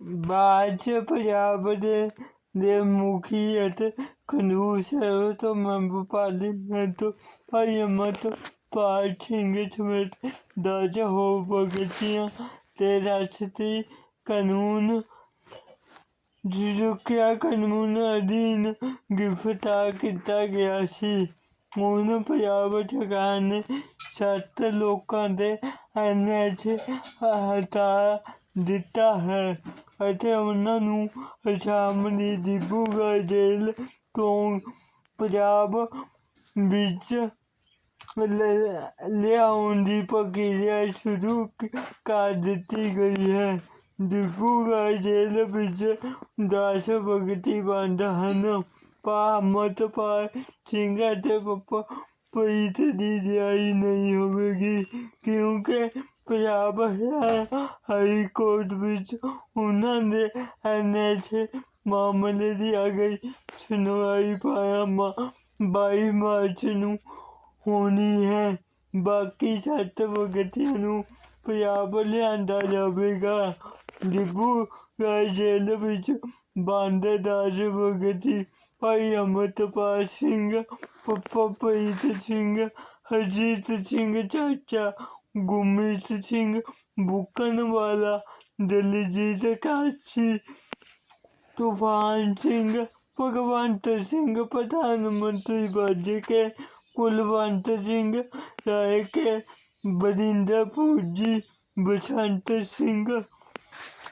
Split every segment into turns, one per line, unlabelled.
ਬਾਅਦ 'ਚ ਪੰਜਾਬ ਦੇ ਦੇ ਮੁਖੀ ਅਤੇ ਖਡੂਰ ਸਾਹਿਬ ਤੋਂ ਮੈਂਬਰ ਪਾਰਲੀਮੈਂਟ ਭਾਈ ਅਮਰਪਾਲ ਸਿੰਘ ਸਮੇਤ ਦਰਜ ਹੋ ਭਗਤੀਆਂ ਤੇ ਰਾਸ਼ਟਰੀ ਕਾਨੂੰਨ ਸੁਰੱਖਿਆ ਕਾਨੂੰਨ ਅਧੀਨ ਗ੍ਰਿਫਤਾਰ ਕੀਤਾ ਗਿਆ ਸੀ। ਹੁਣ ਪੰਜਾਬ ਸਰਕਾਰ ਨੇ ਸੱਤ ਲੋਕਾਂ ਦੇ ਐਨਐਚ ਹਟਾ ਦਿੱਤਾ ਹੈ ਅਤੇ ਉਹਨਾਂ ਨੂੰ ਅਸਾਮ ਦੀ ਡਿਬਰੂਗੜ੍ਹ ਜੇਲ੍ਹ ਤੋਂ ਪੰਜਾਬ ਵਿੱਚ ਲ- ਲਿਆਉਣ ਦੀ ਪ੍ਰਕਿਰਿਆ ਸ਼ੁਰੂ ਕਰ ਦਿੱਤੀ ਗਈ ਹੈ। ਡਿਬੂਗੜ੍ਹ ਜੇਲ੍ਹ ਵਿੱਚ ਦਸ ਭਗਤੀ ਬੰਦ ਹਨ। ਪਰ ਅਮਰਪਾਲ ਸਿੰਘ ਅਤੇ ਪੱਪਾ ਪ੍ਰੀਤ ਦੀ ਰਿਹਾਈ ਨਹੀਂ ਹੋਵੇਗੀ, ਕਿਉਂਕਿ ਪੰਜਾਬ ਹਾ- ਹਾਈ ਕੋਰਟ ਵਿੱਚ ਉਹਨਾਂ ਦੇ ਐਨਐਚ ਮਾਮਲੇ ਦੀ ਅਗਲੀ ਸੁਣਵਾਈ ਪਾਇਆ ਬਾਈ ਮਾਰਚ ਨੂੰ ਹੋਣੀ ਹੈ। ਬਾਕੀ ਸੱਤ ਭਗਤੀਆਂ ਨੂੰ ਪੰਜਾਬ ਲਿਆਂਦਾ ਜਾਵੇਗਾ। ਡਿਬਰੂਗੜ੍ਹ ਜੇਲ੍ਹ ਵਿੱਚ ਬੰਦ ਦਸ ਭਗਤੀ ਭਾਈ ਅਮਰਪਾਲ ਸਿੰਘ, ਪੱਪਾ ਪ੍ਰੀਤ ਸਿੰਘ, ਹਰਜੀਤ ਸਿੰਘ, ਚਾਚਾ ਗੁਰਮੀਤ ਸਿੰਘ, ਬੁੱਕਣ ਵਾਲਾ ਦਲਜੀਤ ਕਾਸ਼ੀ, ਤੂਫਾਨ ਸਿੰਘ, ਭਗਵੰਤ ਸਿੰਘ, ਪ੍ਰਧਾਨ ਮੰਤਰੀ ਬਣ ਕੇ ਕੁਲਵੰਤ ਸਿੰਘ ਰਹਿ ਕੇ ਬਰਿੰਦਰ ਫੌਜੀ ਬਸੰਤ ਸਿੰਘ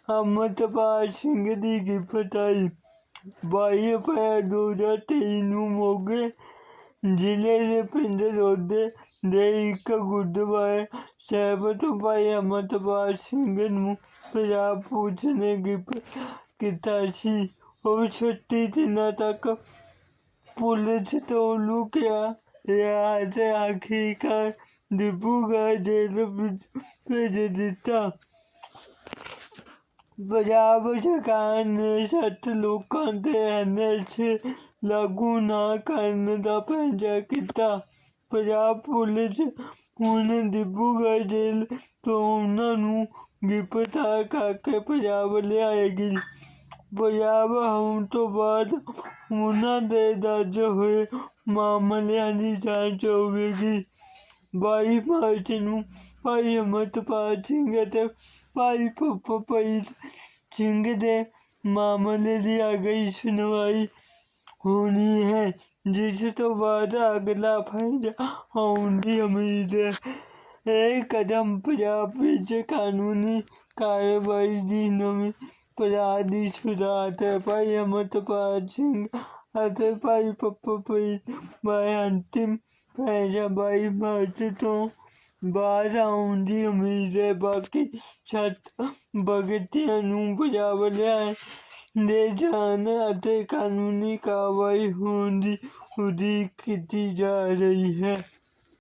ਅਮਰਪਾਲ ਸਿੰਘ ਦੀ ਗ੍ਰਿਫਤਾਰੀ ਬਾਈ ਅਪ੍ਰੈਲ ਦੋ ਹਜ਼ਾਰ ਤੇਈ ਨੂੰ ਮੋਗੇ ਜ਼ਿਲ੍ਹੇ ਦੇ ਪਿੰਡ ਰੋਡੇ ਦੇ ਇੱਕ ਗੁਰਦੁਆਰੇ ਸਾਹਿਬ ਤੋਂ ਭਾਈ ਅਮਰਪਾਲ ਸਿੰਘ ਨੂੰ ਪੰਜਾਬ ਪੁਲਿਸ ਨੇ ਗ੍ਰਿਫਤਾਰ ਕੀਤਾ ਸੀ ਉਹ ਛੱਤੀ ਦਿਨਾਂ ਤੱਕ ਪੁਲਿਸ ਤੋਂ ਲੁਕਿਆ ਰਿਹਾ ਅਤੇ ਆਖਿਰਕਾਰ ਡਿਬਰੂਗੜ੍ਹ ਜੇਲ੍ਹ ਵਿੱਚ ਭੇਜ ਦਿੱਤਾ ਪੰਜਾਬ ਸਰਕਾਰ ਨੇ ਸੱਤ ਲੋਕਾਂ ਤੇ ਐਨਐਚ ਲਾਗੂ ਨਾ ਕਰਨ ਦਾ ਫੈਸਲਾ ਕੀਤਾ। ਪੰਜਾਬ ਪੁਲਿਸ ਹੁਣ ਡਿਬੂਗੜ੍ਹ ਜੇਲ੍ਹ ਤੋਂ ਉਹਨਾਂ ਨੂੰ ਗ੍ਰਿਫਤਾਰ ਕਰਕੇ ਪੰਜਾਬ ਲਿਆਏਗੀ। ਪੰਜਾਬ ਆਉਣ ਤੋਂ ਬਾਅਦ ਉਹਨਾਂ ਦੇ ਦਰਜ ਹੋਏ ਮਾਮਲਿਆਂ ਦੀ ਜਾਂਚ ਹੋਵੇਗੀ। ਬਾਈ ਮਾਰਚ ਨੂੰ ਭਾਈ ਅਮਰਪਾਲ ਸਿੰਘ ਅਤੇ ਭਾਈ ਪੱਪਾ ਸਿੰਘ ਦੇ ਮਾਮਲੇ ਦੀ ਅਗਲੀ ਸੁਣਵਾਈ ਹੋਣੀ ਹੈ, ਜਿਸ ਤੋਂ ਬਾਅਦ ਅਗਲਾ ਫੈਸਲਾ ਆਉਣ ਦੀ ਉਮੀਦ ਹੈ। ਇਹ ਕਦਮ ਪੰਜਾਬ ਵਿੱਚ ਕਾਨੂੰਨੀ ਕਾਰਵਾਈ ਦੀ ਨਵੀਂ ਪੜਾਅ ਦੀ ਸ਼ੁਰੂਆਤ ਹੈ ਭਾਈ ਅਮਰਪਾਲ ਸਿੰਘ ਅਤੇ ਭਾਈ ਪੱਪਾ ਪ੍ਰੀਤ ਬਾਰੇ ਅੰਤਿਮ ਫੈਸਲਾ ਬਾਈ ਮਾਰਚ ਤੋਂ ਬਾਅਦ ਆਉਣ ਦੀ ਉਮੀਦ ਹੈ ਬਾਕੀ ਸੱਤ ਭਗਤੀਆਂ ਨੂੰ ਪੰਜਾਬ ਲਿਆਂਦੇ ਜਾਣ ਅਤੇ ਕਾਨੂੰਨੀ ਕਾਰਵਾਈ ਹੋਣ ਦੀ ਉਡੀਕ ਕੀਤੀ ਜਾ ਰਹੀ ਹੈ